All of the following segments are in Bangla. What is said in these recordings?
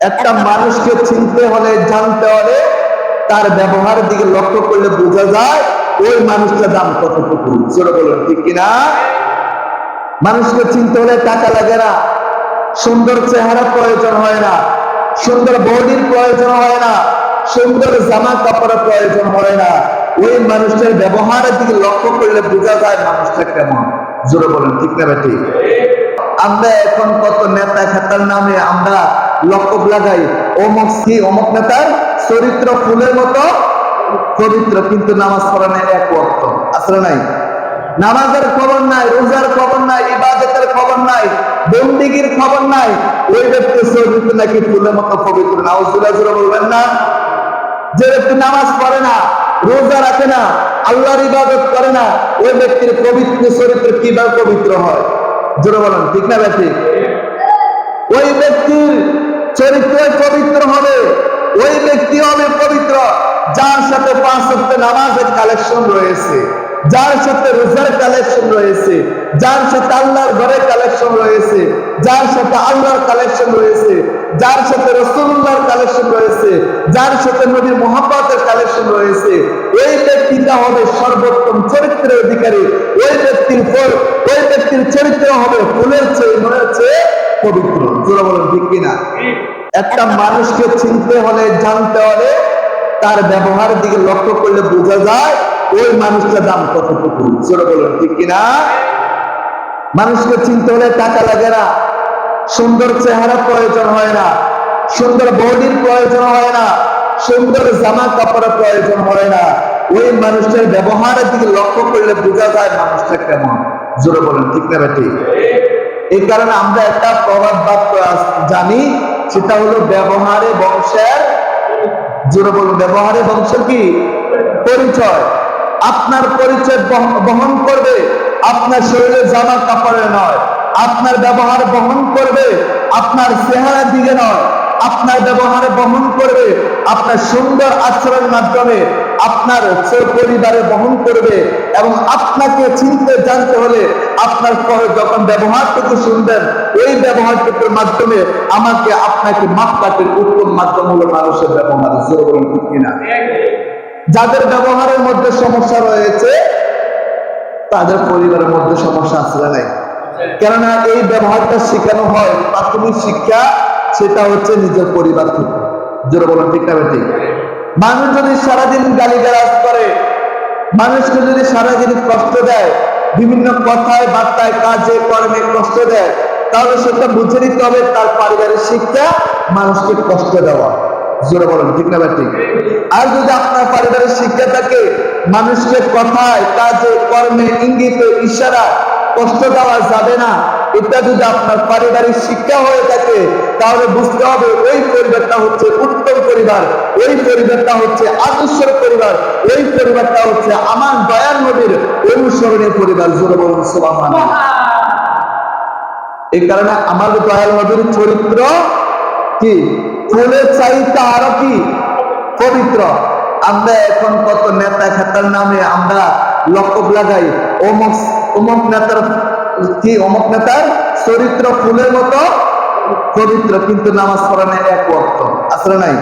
একটা মানুষকে চিনতে হলে, জানতে হলে তার ব্যবহারের দিকে লক্ষ্য করলে বোঝা যায় ওই মানুষটার দাম কতটুকু। জোরে বলুন, ঠিক কিনা? মানুষকে চিনতে হলে টাকা লাগে না। সুন্দর চেহারা প্রয়োজন হয় না। সুন্দর বডির প্রয়োজন হয় না। সুন্দর জামা কাপড়ের প্রয়োজন হয় না। ওই মানুষটার ব্যবহারের দিকে লক্ষ্য করলে বোঝা যায় মানুষটা কেমন। জোরে বলেন, ঠিক না ঠিক আমরা এখন কত নেতা খেতার নামে আমরা লক্ষ্য লাগাই অমুক কি অমুক নেতার চরিত্র ফুলের মতো পবিত্র, কিন্তু নামাজ পড়ানো এক অর্থ আসলে নাই? নামাজের খবর নাই, রোজার খবর নাই, ইবাদতের খবর নাই, বন্দিগির খবর নাই। ওই ব্যক্তি চরিত্র নাকি ফুলের মতো পবিত্র। নাউজুল্লাহ জোরে বলবেন না? যে ব্যক্তি নামাজ পড়ে না, রোজা রাখে না, আল্লাহর ইবাদত করে না, ওই ব্যক্তির পবিত্র চরিত্র কীভাবে পবিত্র হয়? জোরে বলেন, ঠিক না ব্যক্তি ওই ব্যক্তির চরিত্র পবিত্র হবে। ওই ব্যক্তি হবে পবিত্র। যার সাথে পাঁচ সপ্তাহ নামাজের কালেকশন রয়েছে। যার সাথে রোজার কালেকশন রয়েছে। যার সাথে আল্লাহর ঘরের কালেকশন রয়েছে। যার সাথে আল্লাহর কালেকশন রয়েছে। যার সাথে রসুল্লাহর কালেকশন রয়েছে। যার সাথে নবীর মোহাম্মতের কালেকশন রয়েছে। ওই ব্যক্তিটা হবে সর্বোত্তম চরিত্রের অধিকারী। ওই ব্যক্তির ওই ব্যক্তির চরিত্র হবে ফুলের চেয়ে মনে হচ্ছে পবিত্র। জোরা বলেন, ঠিক কিনা? একটা মানুষকে চিনতে হলে, জানতে হলে তার ব্যবহারের দিকে লক্ষ্য করলে বোঝা যায় ওই মানুষটার দাম কতটুকু। জোরে বলেন, ঠিক কিনা? মানুষকে চিনতে হলে টাকা লাগে না। সুন্দর চেহারা প্রয়োজন হয় না। সুন্দর বডির প্রয়োজন হয় না। সুন্দর জামা কাপড়ের প্রয়োজন হয় না। ওই মানুষটার ব্যবহারের দিকে লক্ষ্য করলে বোঝা যায় মানুষটা কেমন। জোরে বলেন, ঠিক না ঠিক এই কারণে আমরা একটা প্রবাদ বাক্য জানি, সেটা হলো ব্যবহারে বংশের জোরে বলুন, ব্যবহারে বংশ কি? পরিচয়। আপনার পরিচয় বহ- বহন করবে, আপনার শরীরে জামা কাপড়ে নয়। আপনার ব্যবহার বহন করবে, আপনার চেহারা দিকে নয়। আপনার ব্যবহারে বহন করবে, আপনার সুন্দর আচরণের মাধ্যমে আপনার পরিবারে বহন করবে এবং আপনাকে চিনতে জানতে হলে আপনার যখন ব্যবহারটুকু শুনবেন, এই ব্যবহারটুকুর মাধ্যমে আমাকে আপনাকে মাপকাঠের উত্তম মাধ্যম হলো মানুষের ব্যবহার কিনা? যাদের ব্যবহারের মধ্যে সমস্যা রয়েছে, তাদের পরিবারের মধ্যে সমস্যা আসলে নাই? কেননা এই ব্যবহারটা শেখানো হয় প্রাথমিক শিক্ষা সেটা হচ্ছে নিজের পরিবার থেকে। জোরে বলুন, ঠিক না ঠিক মানুষ যদি সারাদিন গালিগালাজ করে, মানুষকে যদি সারাদিন কষ্ট দেয়, বিভিন্ন কথায়, বার্তায়, কাজে, কর্মে কষ্ট দেয়, তাহলে সেটা বুঝে নিতে হবে তার পারিবারিক শিক্ষা মানুষকে কষ্ট দেওয়া। জোরে বলেন, ঠিক না ঠিক আর যদি আপনার পারিবারিক শিক্ষা থাকে, মানুষকে কথায়, কাজে, কর্মে, ইঙ্গিতে ইশারা কষ্ট দেওয়া যাবে না এটা যদি আপনার পারিবারিক শিক্ষা হয়ে থাকে তাহলে বুঝতে হবে ওই পরিবারটা হচ্ছে উত্তম পরিবার ওই পরিবারটা হচ্ছে আদর্শের পরিবার ওই পরিবারটা হচ্ছে আমার দয়ার নবীর অনুসরণের পরিবার জোরে বলুন এই কারণে আমার দয়াল নবীর চরিত্র কি? ফুলের চাইতে আরও কি? পবিত্র। আমরা এখন কত নেতা খেতার নামে আমরা লক্ষ্য লাগাই অমুক অমুক নেতার কি অমুক নেতার? চরিত্র ফুলের মতো, পবিত্র, কিন্তু নামাজ পড়ানো এক অর্থ আসলে নাই?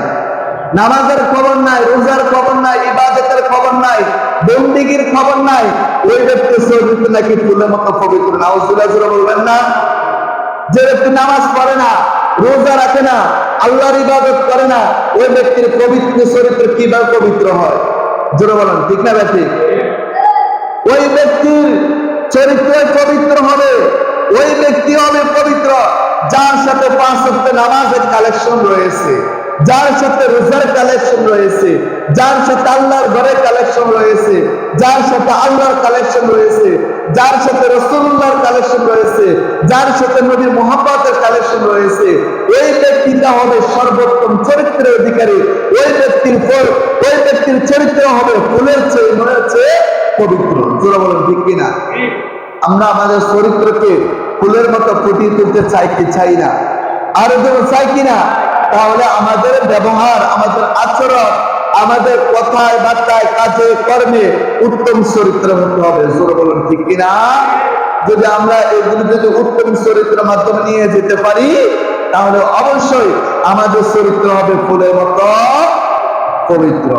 নামাজের খবর নাই, রোজার খবর নাই, ইবাদতের খবর নাই, বন্দিগির খবর নাই। ওই ব্যক্তি চরিত্র নাকি ফুলের মতো পবিত্র? নাউজুল্লাহ জোরে বলবেন না? যে ব্যক্তি নামাজ পড়ে না, রোজা রাখে না, আল্লাহর ইবাদত করে না, ওই ব্যক্তির পবিত্র চরিত্র কীভাবে পবিত্র হয়? জোরে বলেন, ঠিক না ব্যক্তি ওই ব্যক্তির চরিত্র পবিত্র হবে। ওই ব্যক্তি হবে পবিত্র, যার সাথে পাঁচ সপ্তাহ নামাজের কালেকশন রয়েছে, যার সাথে রোজার কালেকশন রয়েছে, যার সাথে আল্লাহর ঘরের কালেকশন রয়েছে, যার সাথে আল্লাহর কালেকশন রয়েছে, যার সাথে রসুল্লাহর কালেকশন রয়েছে, যার সাথে নবীর মোহাম্মতের কালেকশন রয়েছে। ওই ব্যক্তিটা হবে সর্বোত্তম চরিত্রের অধিকারী। ওই ব্যক্তির ফল ওই ব্যক্তির চরিত্র হবে ফুলের চেয়ে মনে হচ্ছে পবিত্র। জোরা বলেন, ঠিক কিনা? আমরা আমাদের চরিত্রকে ফুলের মতো ফুটিয়ে তুলতে চাই কি চাই না? আর যদি চাই কিনা তাহলে আমাদের ব্যবহার, আমাদের আচরণ, আমাদের কথায়, বার্তায়, কাজে, কর্মে উত্তম চরিত্র হতে হবে। জোরে বলুন, ঠিক কিনা যদি আমরা এগুলো যদি উত্তম চরিত্রের মাধ্যমে নিয়ে যেতে পারি, তাহলে অবশ্যই আমাদের চরিত্র হবে ফুলের মতো পবিত্র।